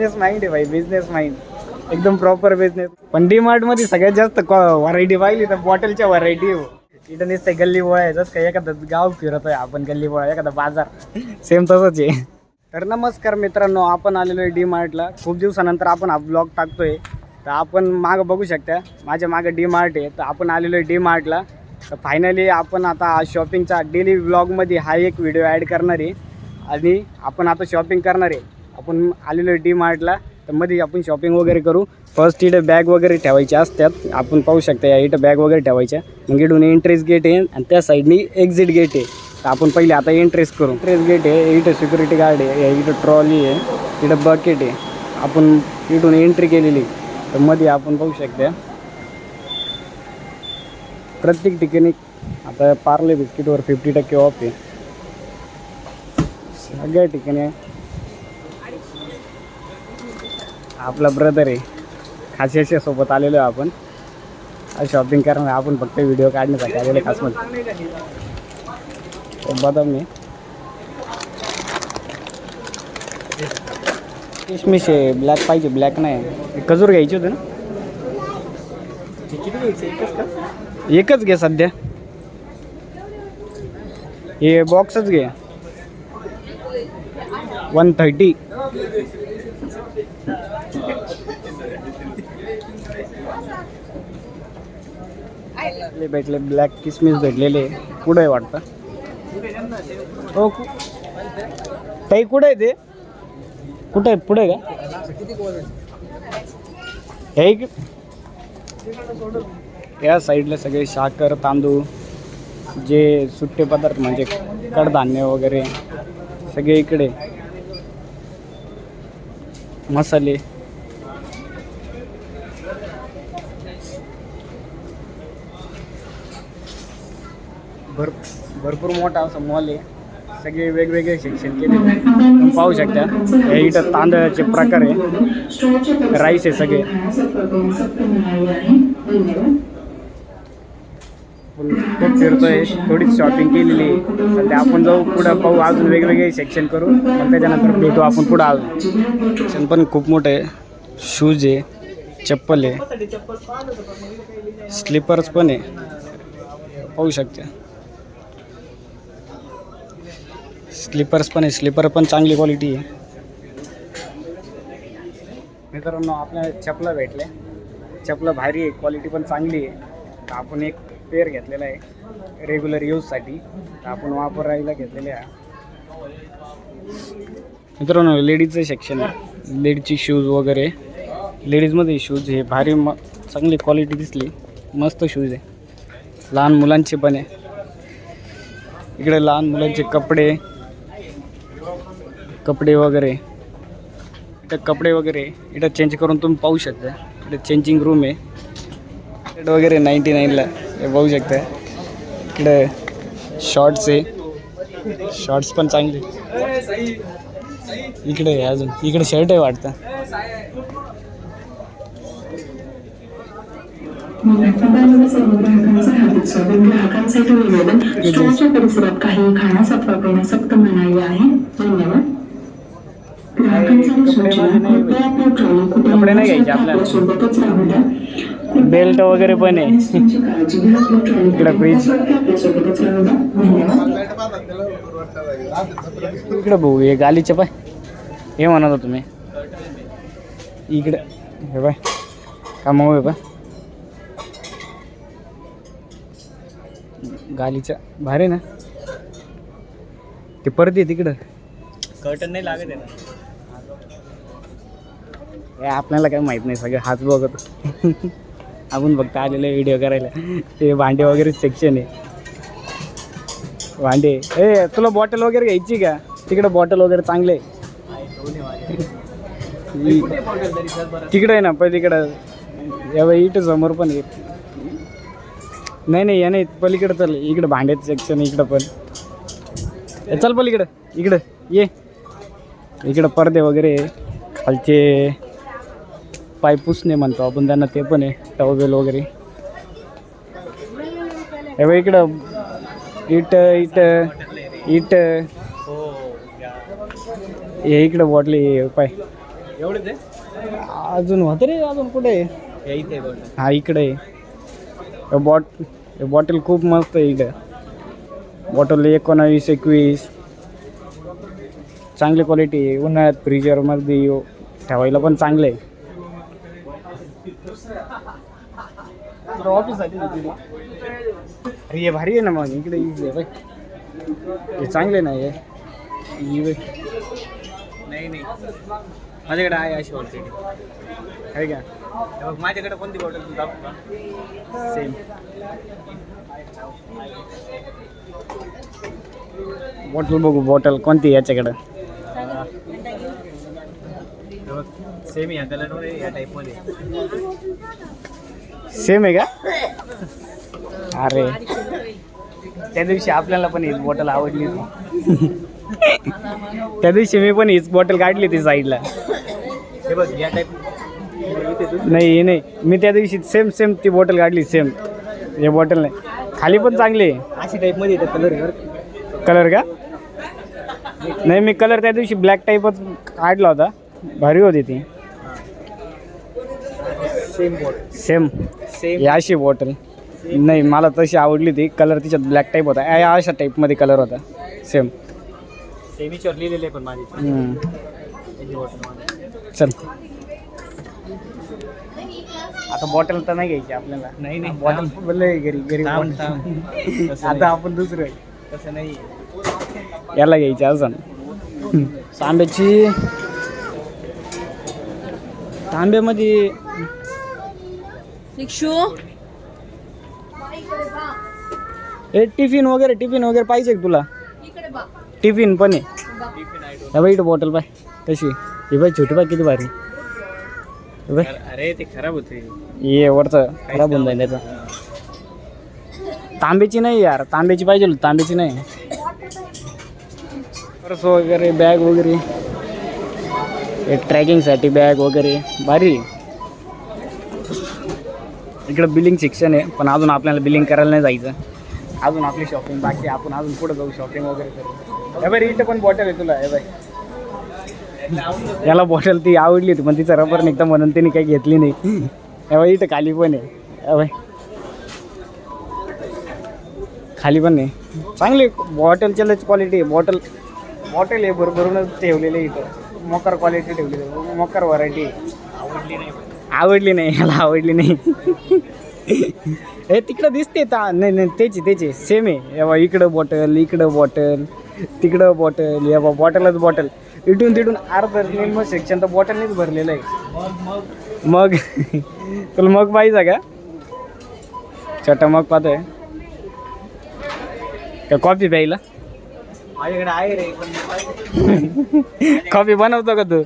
Business mind आहे भाई business mind एकदम प्रॉपर बिझनेस पण डी मार्टमध्ये सगळ्यात जास्त व्हरायटी पाहिली तर बॉटलच्या व्हरायटी हो. इथं नुसते गल्ली बोळा आहे जसं काही एखादा गाव फिरतोय आपण गल्ली बोळा एखादा बाजार. सेम तसंच आहे. तर नमस्कार मित्रांनो आपण आलेलो आहे डी मार्टला खूप दिवसानंतर आपण हा ब्लॉग टाकतोय. तर आपण मागं बघू शकता माझ्या मागं डी मार्ट आहे. तर आपण आलेलो आहे डी मार्टला तर फायनली आपण आता शॉपिंगचा डेली ब्लॉगमध्ये हा एक व्हिडिओ ॲड करणार आहे. आणि आपण आता शॉपिंग करणार आहे. आपण आलेलो डी मार्टला तर मध्ये आपण शॉपिंग वगैरे करू. फर्स्ट इथं बॅग वगैरे ठेवायच्या असतात. आपण पाहू शकता या इथं बॅग वगैरे ठेवायच्या. मग इथून एंट्रेस गेट आहे आणि त्या साईडनी एक्झिट गेट आहे. तर आपण पहिले आता एंट्रेस करू. एंट्रेस गेट आहे इथं सिक्युरिटी गार्ड आहे इथं ट्रॉली आहे इथं बकेट आहे. आपण इथून एंट्री केलेली. तर मध्ये आपण पाहू शकता. प्रत्येक ठिकाणी आता पार्ले बिस्किटवर फिफ्टी टक्के ऑफ आहे. सगळ्या ठिकाणी आपला ब्रदर आहे. खासियाच्या सोबत आलेलो आहे आपण. शॉपिंग करणार आपण फक्त व्हिडिओ काढण्यासाठी आलेले म्हणजे बदाम मी. किशमिश आहे ब्लॅक पाहिजे ब्लॅक नाही. खजूर घ्यायची होती ना? एकच घे सध्या. हे बॉक्सच घे. वन थर्टी भेटले ब्लॅक किसमिस भेटलेले. कुठं आहे वाटतं? हो ताई कुठं आहे ते? कुठं आहे? पुढे का? हे या साईडला सगळे साखर तांदूळ जे सुट्टे पदार्थ म्हणजे कडधान्य वगैरे सगळे इकडे. मसाले भर भरपूर मोठा असं मॉल आहे. सगळे वेगवेगळे सेक्शन केले तुम्ही पाहू शकता हे इथं तांदळाचे प्रकार आहे. राईस आहे सगळे. खूप फिरतोय. थोडीच शॉपिंग केलेली सध्या आपण जाऊ पुढं पाहू. अजून वेगवेगळे सेक्शन करू. मग त्याच्यानंतर भेटू आपण पुढं अजून. सेक्शन पण खूप मोठं आहे. शूज आहे. चप्पल आहे. स्लिपर्स पण आहे. पाहू शकते. स्लिपर्स पण आहे. स्लिपर पण चांगली क्वालिटी आहे. मित्रांनो आपल्या चपला भेटल्या चपला भारी आहे क्वालिटी पण चांगली आहे. तर आपण एक पेअर घेतलेला आहे रेग्युलर यूजसाठी तर आपण वापरायला घेतलेले आहे मित्रांनो लेडीजचं सेक्शन आहे. लेडीजची शूज वगैरे. लेडीजमध्ये शूज हे भारी म चांगली क्वालिटी दिसली. मस्त शूज आहे. लहान मुलांचे पण आहे. इकडे लहान मुलांचे कपडे. कपडे वगैरे. इथं कपडे वगैरे. इथं चेंज करून तुम्ही पाहू शकता. इथं चेंजिंग रूम आहे. शर्ट वगैरे नाईन्टी नाईनला हे पाहू शकता. इकडे शॉर्ट्स आहे. शॉर्ट्स पण चांगले. इकडे आहे अजून. इकडे शर्ट आहे वाटतं. ग्राहकांसाठी निवेदन परिसरात काही खाण्यास अथवा पिण्यास सक्त मनाई आहे. धन्यवाद. कपडे नाही घ्यायचे आपल्याला. बेल्ट वगैरे पण आहे. इकडं फ्रीज इकडं इकडे इकडे भाऊ हे गालीचे पाय. हे म्हणत होतो तुम्ही. इकडे हे पाय. कामाऊ आहे पाय. गालीच्या भारी ना. ते परत येत तिकडं. कर्टन नाही लागत आहे ना. आपल्याला काय माहीत नाही सगळं हाच बघत. आपण फक्त आलेले व्हिडिओ करायला. ते भांडे वगैरे सेक्शन आहे. भांडे. ए तुला बॉटल वगैरे घ्यायची का? तिकडे बॉटल वगैरे चांगले तिकडे आहे ना पलीकडं या इथं समोर पण आहे. नाही नाही या नाही पलीकडं चल. इकडं भांड्याचं सेक्शन इकडं पण. ए, चल पलीकडं. इकडं ये. इकडं पडदे वगैरे खालचे. पाय पुसणे म्हणतो आपण त्यांना ते पण आहे टॉवेल वगैरे. हे इकडं इट इट इट हे इकडं बॉटली पाय. एवढेच आहे? अजून होतं रे अजून कुठे हा इकडे बॉट बॉटल खूप मस्त आहे इकडं. बॉटल एकोणावीस एकवीस. चांगली क्वालिटी आहे उन्हाळ्यात फ्रीजरमध्ये ठेवायला पण चांगलं आहे. ऑफिस अरे हे भारी आहे ना मग इकडे easy आहे बघ हे चांगले नाही आहे. नाही नाही माझ्याकडे आहे अशी ऑलरेडी आहे का बघ माझ्याकडे कोणती बॉटल तू दाखव का सेम बॉटल बघू बॉटल कोणती याच्याकडं सेम या कलरवर या टाईपमध्ये सेम आहे का? अरे. त्या दिवशी आपल्याला पण हीच बॉटल आवडली होती. त्या दिवशी मी पण हीच बॉटल काढली ती साईडला हे बघ या टाईप इथे दुसरं नाही हे नाही. मी त्या दिवशी सेम सेम ती बॉटल काढली सेम हे बॉटल नाही. खाली पण चांगली आहे. अशी टाईपमध्ये येतं कलर कलर का? नाही मी कलर त्या दिवशी ब्लॅक टाईपच काढला होता. भारी होती ती. सेम सेम ही अशी बॉटल नाही मला तशी आवडली ती. कलर तिच्यात ब्लॅक टाईप होता. या अशा टाईपमध्ये कलर होता. सेम सेमीच्यावर लिहिलेलं पण माझी. चल. आता बॉटल तर नाही घ्यायची आपल्याला. नाही नाही. बॉटल बोलले घरी घरी आता नाही. आपण दुसरं तसं नाही. याला घ्यायची अजून. तांब्याची तांब्यामध्ये निक्षू? हे टिफिन वगैरे टिफिन वगैरे पाहिजे का तुला? टिफिन पण आहे. हे बाई बॉटल पाय. कशी? ही बाई छोटी पाय किती भारी. हे बाई अरे ते खराब होते ये वरचं खराब होऊन जाईल त्याचं तांब्याची नाही यार. तांब्याची पाहिजे होती, तांब्याची नाही. पर्स वगैरे बॅग वगैरे. हे ट्रॅकिंगसाठी बॅग वगैरे. भारी. इकडं बिलिंग सेक्शन आहे पण अजून आपल्याला बिलिंग करायला नाही जायचं. अजून आपली शॉपिंग बाकी. आपण अजून पुढे जाऊ शॉपिंग वगैरे करू? हे बाई इथं पण बॉटल आहे तुला. हे बाई याला बॉटल ती आवडली होती पण तिचं रबर निघतं म्हणून तिने काही घेतली नाही. हे बाई इथं खाली पण आहे. बाई खाली पण आहे. चांगली बॉटलच्या लच क्वालिटी आहे बॉटल बॉटल आहे भरभरूनच ठेवलेलं आहे इथं. मोकर क्वालिटी ठेवलेली आहे. मोकर व्हरायटी आवडली नाही. आवडली नाही याला आवडली नाही. हे तिकडं दिसते ता नाही नाही त्याची त्याची. सेम आहे. बा इकडं बॉटल इकडं बॉटल तिकडं बॉटल बा बॉटलच बॉटल इथून तिथून अर्ध निम्म सेक्शन तर बॉटलनेच भरलेलं आहे. मग तुला मग पाहिजे का? छोटा मग पाहतोय. का कॉफी प्यायला? माझ्याकडे आहे रे. कॉफी बनवतो का तू?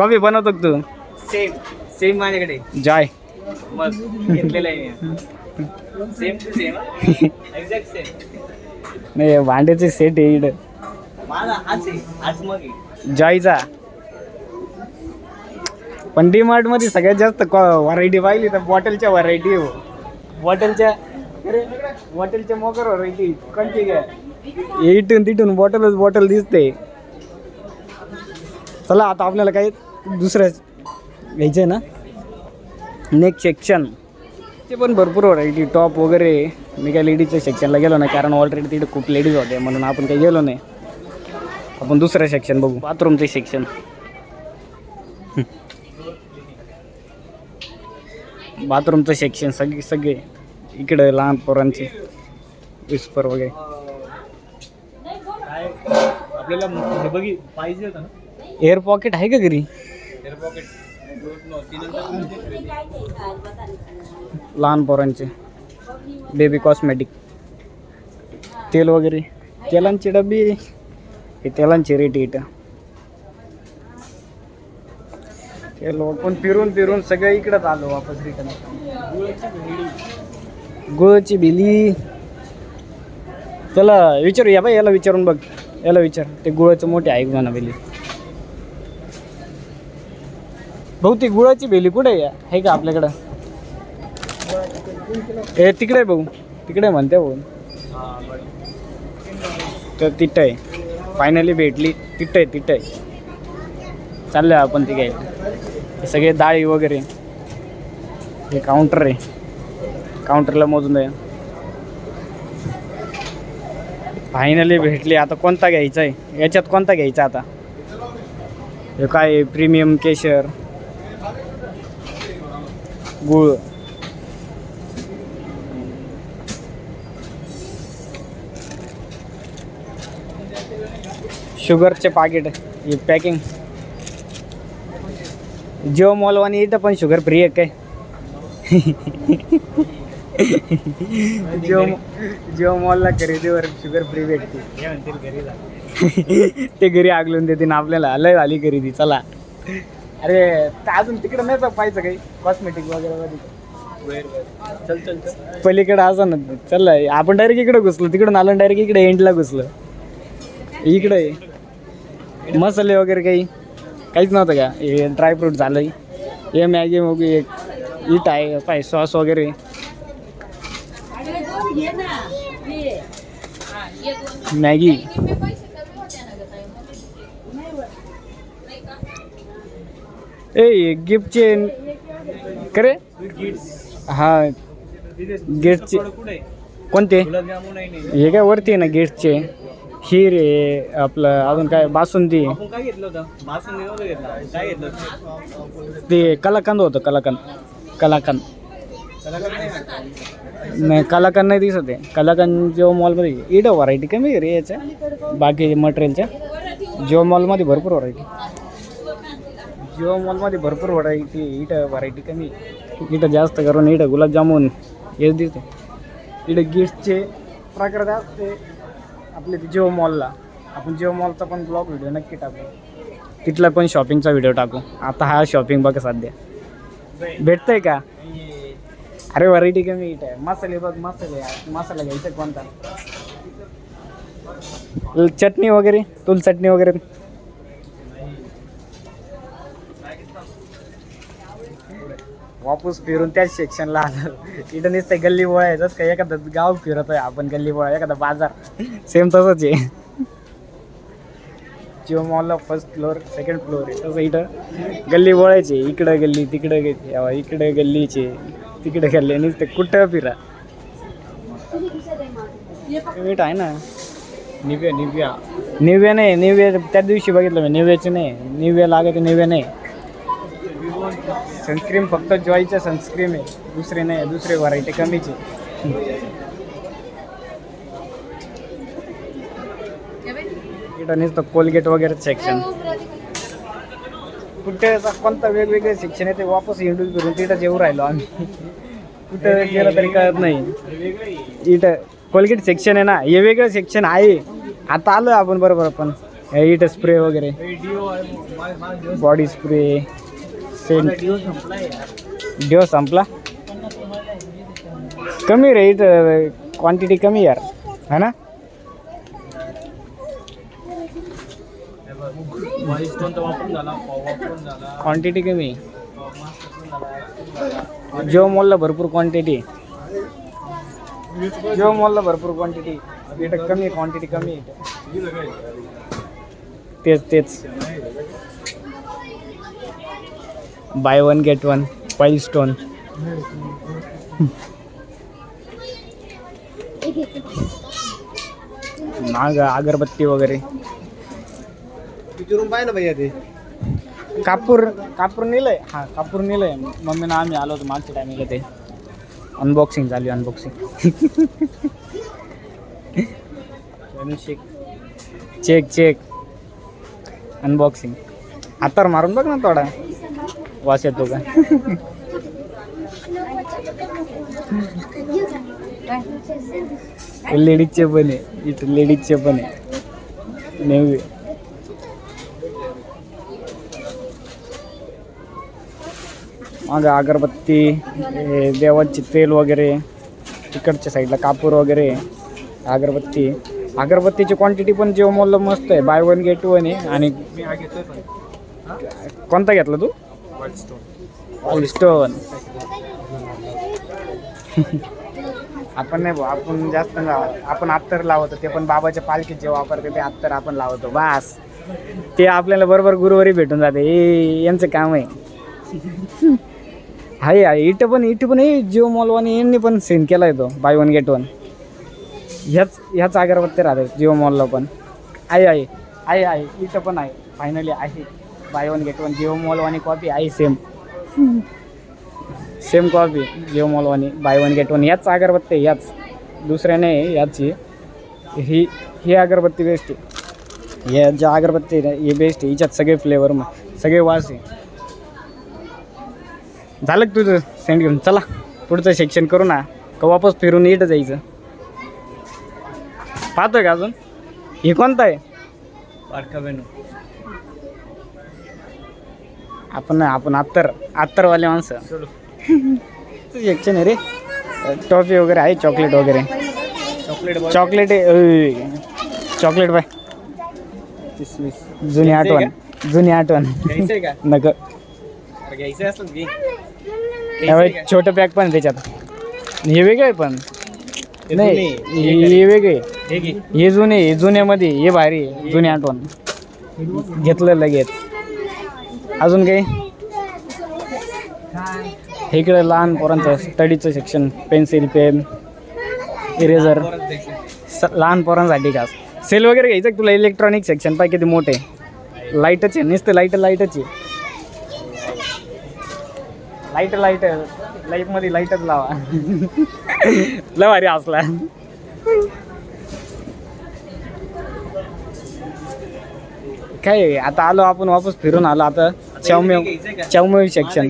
कॉफी बनवतो का तू? सेम सेम माझ्याकडे. जाय. मग घेतलेलं आहे same to same exact same नाही भांड्याचे सेट आहे इकडं. माझा हाच आहे हाच मग आहे. जॉयचा. पण डी मार्टमध्ये सगळ्यात जास्त व्हरायटी पाहिली तर बॉटलच्या व्हरायटी हो. बॉटलच्या अरे बॉटलच्या मोकर व्हरायटी कोणती काय इथून तिथून बॉटलच बॉटल दिसते. चला आता आपल्याला काही दुसरं घ्यायचं आहे ना? नेक्स्ट सेक्शन ते पण भरपूर व्हरायटी टॉप वगैरे. मी काय लेडीजच्या सेक्शनला गेलो नाही कारण ऑलरेडी तिथे खूप लेडीज होते म्हणून आपण काही गेलो नाही. आपण दुसरं सेक्शन बघू. बाथरूमचे सेक्शन बाथरूमचं सेक्शन सगळे सगळे. इकडे लहान पोरांचे. विस्पर वगैरे. आपल्याला हे बघी पाहिजे होतं ना? एअर पॉकेट आहे का घरी? एअर पॉकेट लहान पोरांचे. बेबी कॉस्मेटिक तेल वगैरे. तेलांची डबी. हे तेलांची रेट इथं. तेल पण फिरून फिरून सगळं इकडंच आलो वापस रिटर्न. गुळची बिली त्याला विचारू या बाई याला विचारून बघ. याला विचार. ते गुळाचं मोठे आहे म्हणा बेली भाऊ ती गुळाची बेली कुठे आहे? आहे का आपल्याकडं? ए तिकडे आहे भाऊ तिकडे म्हणते भाऊ. तर तिथं आहे. फायनली भेटली. तिथं आहे तिथं आहे. चाललं आपण ते घ्यायला सगळे डाळी वगैरे. हे काउंटर आहे. काउंटरला मोजून द्या फायनली भेटली. आता कोणता घ्यायचा आहे? याच्यात कोणता घ्यायचा आता? हे काय आहे? प्रीमियम केशर. गुळ. शुगरचे पाकिट हे पॅकिंग जिओ मॉलवानी इथं पण शुगर फ्री आहे. काय जिओ जिओ मॉलला खरेदीवर शुगर फ्री भेटते. ते घरी आगलून देतील आपल्याला. लय झाली खरेदी चला. अरे ते अजून तिकडं नाही पाहिजे काही. कॉस्मेटिक वगैरे मध्ये चल चल चल. पलीकडे असं ना चल आपण डायरेक्ट इकडे घुसलो. तिकडून आलो डायरेक्ट इकडे एंडला घुसलो. इकडे आहे. मसाले वगैरे काही? काहीच नव्हतं का? हे ड्रायफ्रूट झालं हे मॅगी मग एक इट आहे पाय सॉस वगैरे. मॅगी. ए गिफ्टचे करे हा गेटचे कोणते हे काय वरती आहे ना गेटचे खीर आहे आपलं अजून काय बासुंदी ते कलाकंद होतं कलाकंद कलाकंद नाही कलाकंद नाही दिसत आहे कलाकंद जेव्हा मॉलमध्ये इडं व्हरायटी कमी रे याच्या बाकी मटेरियलच्या जेव्हा मॉलमध्ये भरपूर व्हरायटी जिओ मॉलमध्ये भरपूर व्हरायटी इथं व्हरायटी कमी इथं जास्त करून इथं गुलाबजामुन हेच दिसते इथं गिफ्टचे प्रकार जास्त आपले ते जिओ मॉलला. आपण जिओ मॉलचा पण ब्लॉग व्हिडिओ नक्की टाकू. तिथला पण शॉपिंगचा व्हिडिओ टाकू. आता हा शॉपिंग बघ सध्या. भेटतंय का? अरे व्हरायटी कमी इट आहे मसाले बघ मसाले. मसाला घ्यायचा कोणता? चटणी वगैरे? तुला चटणी वगैरे? वापस फिरून त्याच सेक्शनला आलं. इथं नुसतं गल्ली बोळा आहे जसं काय एखादं गाव फिरतोय आपण गल्ली बोळा एखादा बाजार. सेम तसंच आहे. जिओ मॉलला फर्स्ट फ्लोअर सेकंड फ्लोअर आहे. तसं इथं गल्ली बोळायचे इकडं गल्ली तिकडं गल्ली. इकडं गल्लीचे तिकडे गल्ली नुसते कुठं फिरा. मीठ आहे ना? निव्या निव्या. निव्या नाही. निव्या त्या दिवशी बघितलं मी. निव्याचे नाही. निव्या लागत निव्या नाही. सनस्क्रीम फक्त जॉयचं सनस्क्रीम आहे. दुसरे नाही दुसरे व्हरायटी कमीची इथं नुसतं कोलगेट वगैरे सेक्शन कुठे कोणता कोणतं वेगवेगळे सेक्शन आहे ते वापस हिंडून करून तिथं जेऊ राहिलो आम्ही. कुठं गेलं तरी कळत नाही. इथं कोलगेट सेक्शन आहे ना हे वेगळं सेक्शन आहे. आता आलो आपण बरोबर आपण हे इथं स्प्रे वगैरे. बॉडी स्प्रे सेंट डिओ संपला कमी रे इथं क्वांटिटी कमी यार. है ना? क्वांटिटी कमी. जिओ मॉलला भरपूर क्वांटिटी जिओ मॉलला भरपूर क्वांटिटी इथं कमी क्वांटिटी कमी. तेच तेच. बाय वन गेट वन पाईल स्टोन नाग अगरबत्ती वगैरे. पाहिजे ना भैया ते कापूर कापूर नेलंय. हां कापूर नेलंय. मम्मीनं आम्ही आलो होतो मागच्या टायमिंगला ते. अनबॉक्सिंग झाली अनबॉक्सिंग चेक चेक अनबॉक्सिंग हातावर मारून बघ ना थोडा. वास येतो का? लेडीजचे पण आहे. इथं लेडीजचे पण आहे. नेहमी. मागं अगरबत्ती देवाचे तेल वगैरे तिकडच्या साईडला कापूर वगैरे अगरबत्ती. अगरबत्तीची क्वांटिटी पण जिओ मॉलला मस्त आहे. बाय वन गेट वन आहे. आणि कोणता घेतला तू? स्टोन आपण नाही भाऊ आपण जास्त लावत आपण अत्तर लावतो ते पण बाबाच्या पालखीत जे वापरते ते अत्तर आपण लावतो बास. ते आपल्याला बरोबर गुरुवारी भेटून जाते. हे यांचं काम आहे. हाय आहे इथं पण इथं पण हे जिओ मॉलवानी यांनी पण सेन केला आहे तो बाय वन गेट वन ह्याच ह्याच अगरबत्ती राहतात जिओ मॉलला पण. आहे आहे आहे आहे इथं पण आहे फायनली आहे. Buy one get one Jio मॉलवानी कॉपी आहे सेम सेम कॉपी जिओ मॉलवानी बाय वन गेट वन याच अगरबत्ती आहे, याच दुसऱ्या नाही याची ही ही अगरबत्ती बेस्ट आहे. या ज्या अगरबत्ती आहे हे बेस्ट आहे. हिच्यात सगळे फ्लेवर मग सगळे वास आहे. झालं का तुझं? सेंड घेऊन. चला पुढचं सेक्शन करू ना. का वापस फिरून येत जायचं? पाहतोय का अजून? हे कोणतं आहे? बारका मेनू आपण आपण अत्तर अत्तरवाले माणसं. सेक्शन आहे रे. टॉफी वगैरे आहे चॉकलेट वगैरे. चॉकलेट चॉकलेट बाय जुनी आठवण जुनी आठवण. नको. छोटं पॅक पण त्याच्यात. हे वेगळं आहे पण. नाही हे वेगळे हे जुने जुन्यामध्ये हे भारी जुनी आठवण. घेतलं लगेच. अजून काही? इकडे लहान पोरांचं स्टडीचं सेक्शन पेन्सिल पेन इरेझर स लहान पोरांसाठी खास. सेल वगैरे घ्यायचं का तुला? इलेक्ट्रॉनिक सेक्शन पाय किती मोठे. लाईटच आहे. नुसतं लाइट लाईटच आहे. लाइट लाइट लाईफमध्ये लाईटच लावा. लव अरे असला काय आता आलो आपण वापस फिरून आलो. आता चावमेव? चावमेव सेक्शन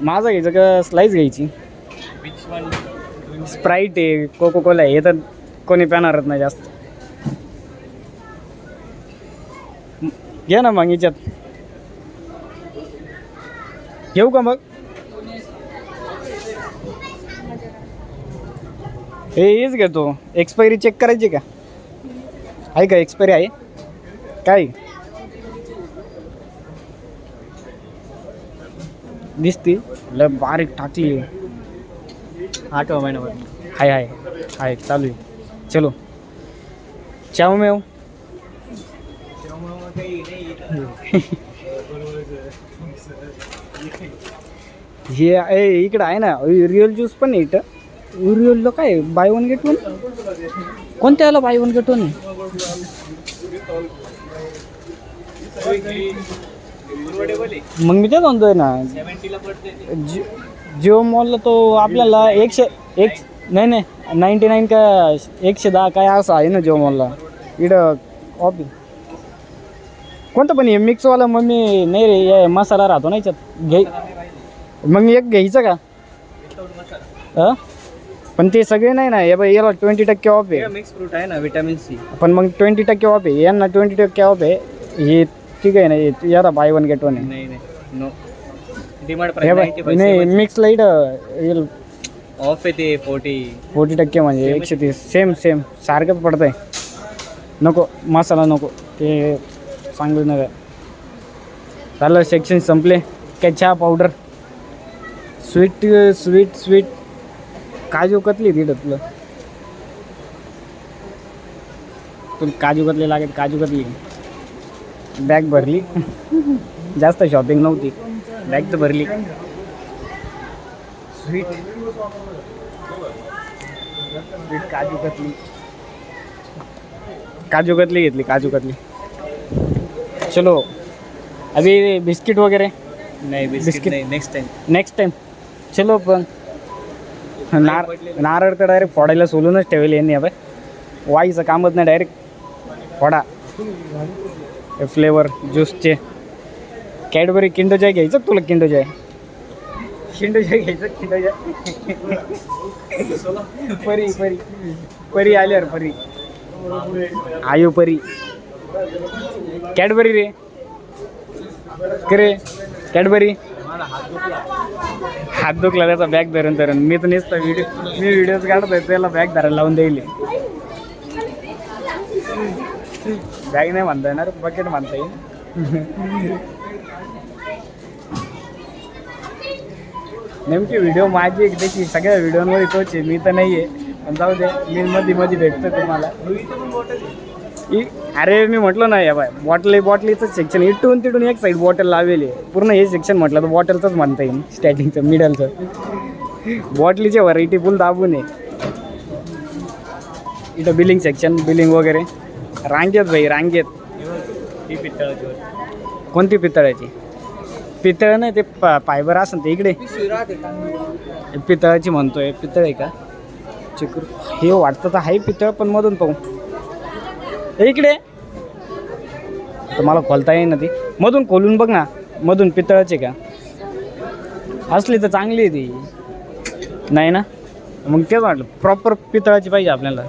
माझं घ्यायचं का स्लाईस घ्यायची? स्प्राईट आहे कोको कोला आहे हे तर कोणी पिणारच नाही जास्त. घे ना मग याच्यात. घेऊ का मग? हे हेच घेतो. एक्सपायरी चेक करायची का? आहे का? एक्सपायरी आहे? काय? दिसती. लय बारीक टाकली आठवा महिन्यावर हाय हाय. हाय चालू आहे. चलो. चाव मेव. हे ए इकडं आहे ना रिअल ज्यूस पण आहे इथं. रिअलला काय बाय वन गेट वन कोणत्या आला बाय वन गेट वन मग मी तेच म्हणतोय ना. जि जिओ मॉलला तो आपल्याला एकशे एक नाही नाही नाईन्टी नाईन का एकशे दहा काय असं आहे ना जिओ मॉलला. इकडं ऑफी कोणतं पण हे मिक्सवाला मग मी नाही रे मसाला राहतो ना याच्यात. घे. मग एक घ्यायचं का? पण ते सगळे नाही ना हे बाई याला ट्वेंटी टक्के ऑफ आहे. मिक्स फ्रूट आहे ना विटॅमिन सी पण मग ट्वेंटी टक्के ऑफ आहे. यांना ट्वेंटी टक्के ऑफ आहे. हे ठीक आहे ना? हे याला बाय वन गेट वन नाही नाही. नो डिमांड बाय नाही मिक्स लाइट ऑफ आहे ते फोर्टी फोर्टी टक्के म्हणजे एकशे तीस. सेम सेम सारखंच पडतंय. नको मसाला नको. ते चांगलं नका झालं सेक्शन संपले. काय चहा powder sweet sweet sweet kaju katli तिथं तुला तुला काजू कतली लागेल काजू कतली. बॅग भरली. जास्त शॉपिंग नव्हती. बॅग तर भरली. Sweet sweet kaju katli. काजू कतली घेतली काजू कतली. चलो. अभी बिस्किट वगैरे? नाही. बिस्किट नाही नेक्स्ट टाइम नेक्स्ट टाइम चलो पण. नार नारळ तर डायरेक्ट फोडायला सोलूनच ठेवेल यांनी आपण वाईचं कामच नाही डायरेक्ट फोडा. फ्लेवर ज्यूसचे कॅडबरी किंडो चाय घ्यायचं तुला किंडो चाय किंडो चाय घ्यायचं किंडो परी परी. परी आल्यावर परी. आयो परी. कॅडबरी रे. करे कॅडबरी हात दुखला त्याचा बॅग धरून धरून. मी तर नेसतो व्हिडिओ मी व्हिडिओज काढतोय त्याला बॅग धरायला लावून देईल. बॅग नाही म्हणता येणार बकेट म्हणता येईल. नेमकी व्हिडिओ माझी एक त्याची सगळ्या व्हिडिओमध्ये तोच आहे मी तर नाही आहे पण जाऊ दे मी मध्ये मध्ये भेटतो तुम्हाला. इ- अरे मी म्हटलं ना या बाय बॉटल बॉटलीचं सेक्शन इटून तिटून एक साईड बॉटल लावलेली आहे. पूर्ण हे सेक्शन म्हटलं तर बॉटलचंच म्हणता येईल स्टार्टिंगचं मिडलचं बॉटलीचे व्हरायटी फुल दाबून आहे. इथं बिलिंग सेक्शन बिलिंग वगैरे. रांगेत भाई रांगेत. ती पितळाची कोणती पितळाची? पितळ नाही ते प फायबर असेल ते इकडे. पितळाची म्हणतोय पितळ आहे का? चिकू हे वाटतं तर आहे पितळ पण मधून पाहू. इकडे. तुम्हाला खोलता येईल ना ती. मधून खोलून बघ ना मधून पितळाची का? असली तर चांगली आहे ती. नाही ना? मग तेच वाटलं प्रॉपर पितळाची पाहिजे आपल्याला.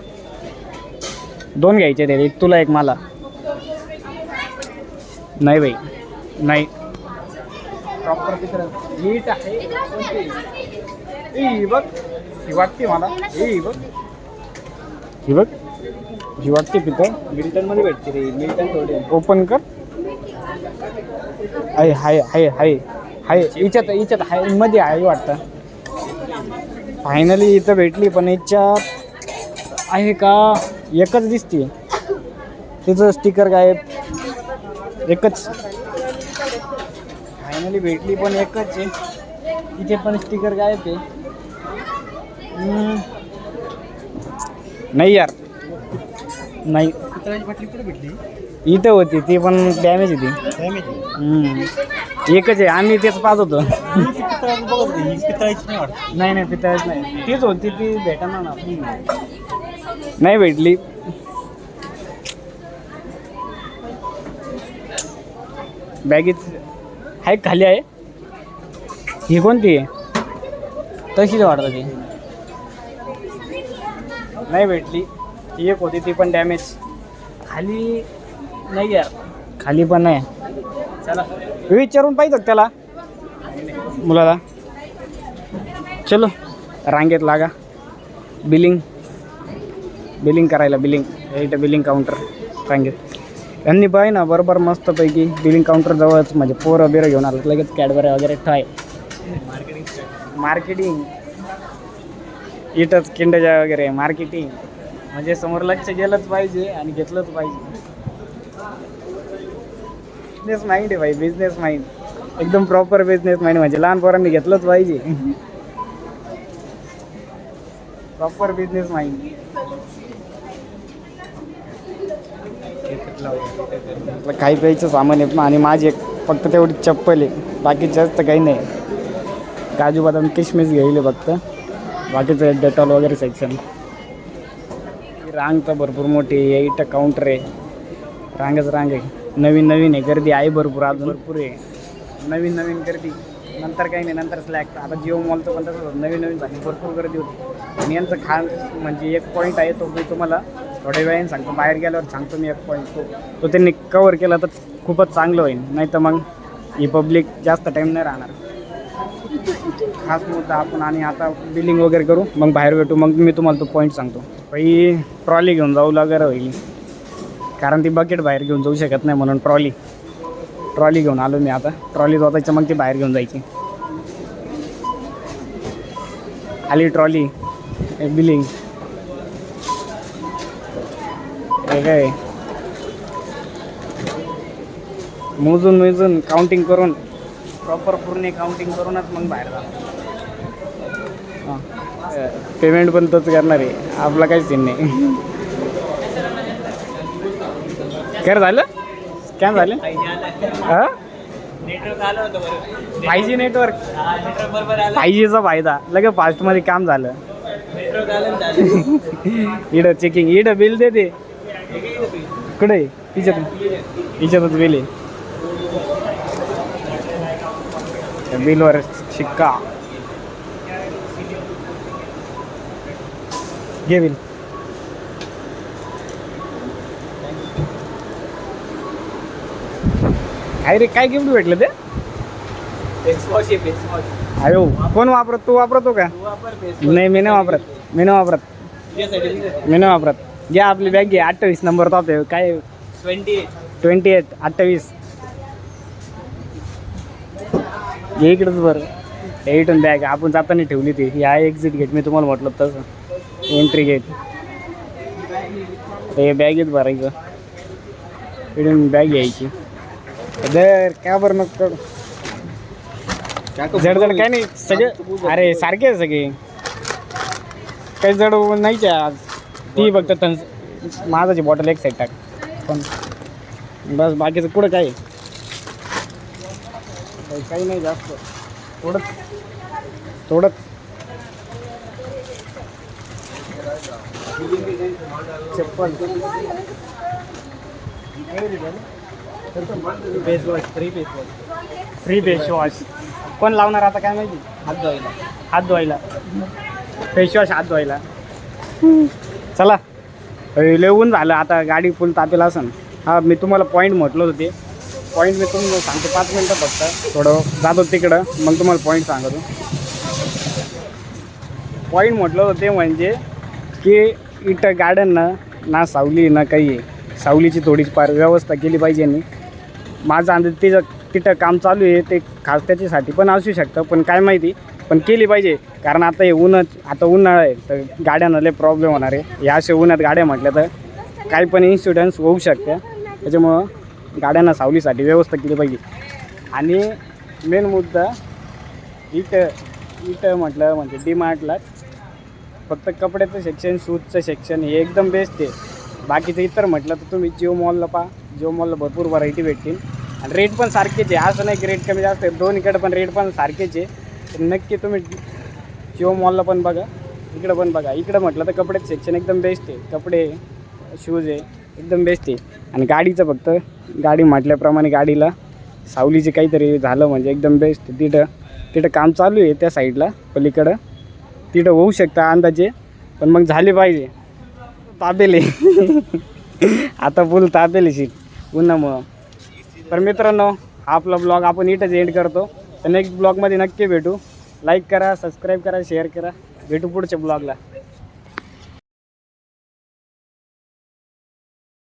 दोन घ्यायचे ते एक तुला एक मला. नाही बाई नाही. प्रॉपर नीट आहे? ही बघ ही वाटते मला. ही बघ. ही बघ ही वाटते पितळ मिल्टनमध्ये भेटते रे मिल्टन थोडी ओपन कर. आहे हाय हाय हाय हाय. हिच्यात हिच्यात हायमध्ये आहे वाटतं. फायनली इथं भेटली पण याच्यात आहे का? एकच दिसते तिचं स्टिकर गायब. एकच. फायनली भेटली पण एकच आहे. तिचे पण स्टिकर गायब आहे. हम्म. नाही यार. नाही. पितळाची बाटली कुठे भेटली इथं होती ती पण डॅमेज होती. एकच आहे आम्ही तेच पाहत होतो. ही नाही नाही पितळच नाही. तीच होती ती भेटणार ना नाही भेटली. बॅगेत आहे खाली आहे. ही कोणती आहे? तशीच वाटतं ती नाही भेटली. ती एक होती ती पण डॅमेज खाली नाही यार खाली पण नाही. चला. विचारून पाहिजे त्याला. मुलाला. चलो. रांगेत लागा. बिलिंग बिलिंग करायला बिलिंग. इथं बिलिंग काउंटर सांगेल त्यांनी पाहिजे ना बरोबर मस्तपैकी बिलिंग काउंटर जवळच म्हणजे पोरं बिरं घेऊन आलं लगेच कॅडबऱ्या वगैरे ठाय मार्केटिंग इटच किंडजा वगैरे मार्केटिंग म्हणजे समोर लक्ष गेलंच पाहिजे आणि घेतलंच पाहिजे. बिझनेस माइंड आहे भाई बिझनेस माइंड एकदम प्रॉपर बिझनेस माइंड म्हणजे लहान पोरांनी घेतलंच पाहिजे. प्रॉपर बिझनेस माइंड आपलं काही प्यायचं सामान आहे आणि माझी एक फक्त तेवढी चप्पल आहे. बाकी जास्त काही नाही. काजू बदाम किशमिश घेईल फक्त. बाकीचं डेटॉल वगैरे सेक्शन रांग तर भरपूर मोठी आहे. इथं काउंटर आहे. रांगच रांग आहे. नवीन नवीन आहे. गर्दी आहे भरपूर अजून. भरपूर आहे. नवीन नवीन गर्दी. नंतर काही नाही. नंतर स्लॅक आता जिओ मॉलचं पण तसं नवीन नवीन झाली भरपूर गर्दी होती. आणि यांचं खान म्हणजे एक पॉईंट आहे. तो मी तुम्हाला थोड्या वेळाने सांगतो. बाहेर गेल्यावर सांगतो मी एक पॉईंट तो तो त्यांनी कवर केला तर खूपच चांगलं होईल. नाही तर मग ही पब्लिक जास्त टाईम नाही राहणार. खास मुद्दा आपण आणि आता बिलिंग वगैरे करू. मग बाहेर भेटू. मग मी तुम्हाला तो पॉईंट सांगतो. काही ट्रॉली घेऊन जाऊ वगैरे होईल. कारण ती बकेट बाहेर घेऊन जाऊ शकत नाही म्हणून ट्रॉली ट्रॉली घेऊन आलो मी आता. ट्रॉली जोतायचं मग ती बाहेर घेऊन जायची. आली ट्रॉली बिलिंग हे काय? मोजून मोजून काउंटिंग करून. प्रॉपर पूर्ण काउंटिंग करूनच मग बाहेर जाणार. पेमेंट पण तोच करणार आहे. आपला काहीच सीन नाही. काय झालं? स्कॅन झालं? हां? फाय जी नेटवर्क फाय जीचा फायदा. लगे फास्टमध्ये काम झालं. इडं चेकिंग इडं बिल दे कुठे तिच्यात तिच्यातच बिल आहे. बिलवर शिक्का. घे बिल. काय रे काय गिफ्ट भेटलं ते अयो कोण वापरत? तू वापरतो का? नाही मी नाही वापरत. मी नाही वापरत. मी नाही वापरत. घ्या आपली बॅग घे अठ्ठावीस नंबर टॉप आहे. काय? ट्वेंटी एट ट्वेंटी एट अठ्ठावीस. घे इकडंच बरं. एटून बॅग. आपण जाताना ठेवली ती. या एक्झिट गेट मी तुम्हाला म्हटलं तसं. एंट्री गेट ते बॅगेत भरायचं इकडून बॅग घ्यायची. दर का बरं नको जड जड काय नाही? सगळे अरे सारखे आहे सगळे. काही जड नाहीच आहे आज. ती फक्त तन माझाची बॉटल एक साईड टाक. पण बस बाकीचं कुठं काय? काही- काही नाही जास्त. थोडं थोडं चप्पल. Face wash free face wash free face wash कोण लावणार आता काय माहिती? हात धुवायला. हात धुवायला. फेस वॉश हात धुवायला. चला. लेऊन झालं. आता गाडी फुल तापेल असन हा मी तुम्हाला पॉईंट म्हटलं होते पॉईंट मी तुम्ही सांगतो. पाच मिनटं फक्त. थोडं जातो तिकडं. मग तुम्हाला पॉईंट सांगतो. पॉईंट म्हटलं होतं ते म्हणजे की इथं गार्डन ना ना सावली ना काही. आहे सावलीची थोडीच फार व्यवस्था केली पाहिजे मी माझं अंदाज तिचं तिथं काम चालू आहे. ते खास त्याच्यासाठी पण असू शकतं. पण काय माहिती? पण केली पाहिजे. कारण आता हे उन्हात आता उन्हाळा आहे तर गाड्यांना लय प्रॉब्लेम होणार आहे. या अशा उन्हात गाड्या म्हटल्या तर काही पण इन्सिडन्स होऊ शकते. त्याच्यामुळं गाड्यांना सावलीसाठी व्यवस्था केली पाहिजे. आणि मेन मुद्दा इथं इथं म्हटलं म्हणजे डीमार्टला फक्त कपड्याचं सेक्शन शूजचं सेक्शन हे एकदम बेस्ट आहे. बाकीचं इतर म्हटलं तर तुम्ही जिओ मॉलला पहा. जिओ मॉलला भरपूर व्हरायटी भेटतील. आणि रेट पण सारखेच आहे. असं नाही की रेट कमी जास्त आहे. दोन्हीकडे पण रेट पण सारखेच आहे. तर नक्की तुम्ही जिओ मॉलला पण बघा. इकडं पण बघा. इकडं म्हटलं तर कपड्याचं सेक्शन एकदम बेस्ट आहे. कपडे शूज आहे. एकदम बेस्ट आहे. आणि गाडीचं फक्त. गाडी म्हटल्याप्रमाणे गाडीला सावलीचे काहीतरी झालं म्हणजे एकदम बेस्ट तिथं तिथं काम चालू आहे त्या साईडला पलीकडं. तिथं होऊ शकतं अंदाजे. पण मग झाले पाहिजे. तापेले आता फुल तापेले शीट उन्हामुळं तर मित्रांनो आपला ब्लॉग आपण इथंच एंड करतो. तर नेक्स्ट ब्लॉगमध्ये नक्की भेटू. लाईक करा सबस्क्राईब करा शेअर करा. भेटू पुढच्या ब्लॉगला